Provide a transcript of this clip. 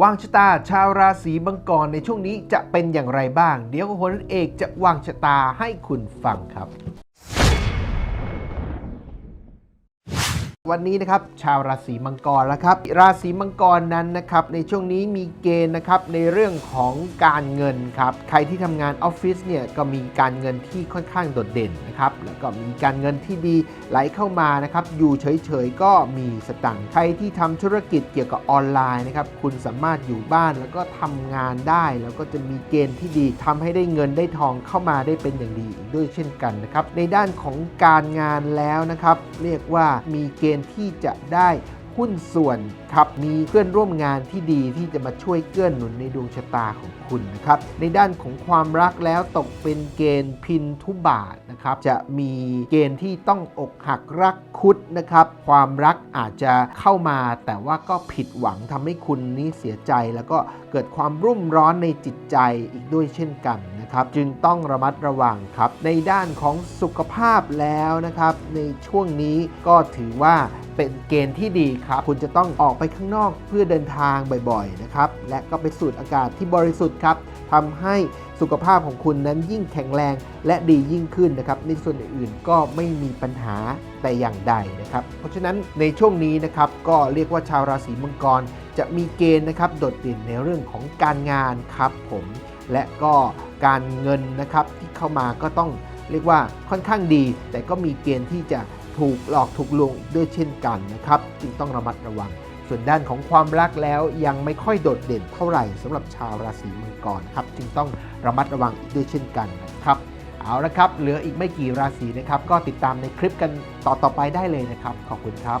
วางชะตาชาวราศีมังกรในช่วงนี้จะเป็นอย่างไรบ้าง เดี๋ยวโหนเอกจะวางชะตาให้คุณฟังครับ วันนี้นะครับชาวราศีมังกรแล้วครับ ราศีมังกรนั้นนะครับในช่วงนี้มีเกณฑ์นะครับในเรื่องของการเงินครับใครที่ทำงานออฟฟิศเนี่ยก็มีการเงินที่ค่อนข้างโดดเด่นนะครับแล้วก็มีการเงินที่ดีไหลเข้ามานะครับอยู่เฉยๆก็มีสตังค์ใครที่ทำธุรกิจเกี่ยวกับออนไลน์นะครับคุณสามารถอยู่บ้านแล้วก็ทำงานได้แล้วก็จะมีเกณฑ์ที่ดีทำให้ได้เงินได้ทองเข้ามาได้เป็นอย่างดีด้วยเช่นกันนะครับในด้านของการงานแล้วนะครับเรียกว่ามีเกณฑ์ที่จะได้หุ้นส่วนครับมีเพื่อนร่วมงานที่ดีที่จะมาช่วยเกื้อหนุนในดวงชะตาของคุณนะครับ ในด้านของความรักแล้วตกเป็นเกณฑ์พินทุบาทนะครับ จะมีเกณฑ์ที่ต้องอกหักรักคุดนะครับ ความรักอาจจะเข้ามาแต่ว่าก็ผิดหวังทำให้คุณนี้เสียใจ แล้วก็เกิดความรุ่มร้อนในจิตใจอีกด้วยเช่นกัน นะครับจึงต้องระมัดระวังครับ ในด้านของสุขภาพแล้วนะครับ ในช่วงนี้ก็ถือว่าเป็นเกณฑ์ที่ดีครับ คุณจะต้องออกไปข้างนอกเพื่อเดินทางบ่อยๆนะครับ และก็ไปสูดอากาศที่บริสุทธิ์ครับทำให้สุขภาพของคุณนั้นยิ่งแข็งแรงและดียิ่งขึ้นนะครับ ในส่วนอื่นๆก็ไม่มีปัญหาแต่อย่างใดนะครับ เพราะฉะนั้นในช่วงนี้นะครับก็เรียกว่าชาวราศีมังกร จะมีเกณฑ์นะครับโดดเด่นในเรื่องของการงานครับผมและก็ การเงินนะครับที่เข้ามาก็ต้องเรียกว่าค่อนข้างดี แต่ก็มีเกณฑ์ที่จะถูกหลอกถูกลวงอีกด้วยเช่นกันนะครับ จึงต้องระมัดระวัง ส่วนด้านของความรักแล้วยังไม่ค่อยโดดเด่นเท่าไหร่สำหรับชาวราศีมังกรครับจึงต้องระมัดระวังอีกด้วยเช่นกันนะครับเอาละครับ เหลืออีกไม่กี่ราศีนะครับ ก็ติดตามในคลิปกันต่อต่อๆไปได้เลยนะครับ ขอบคุณครับ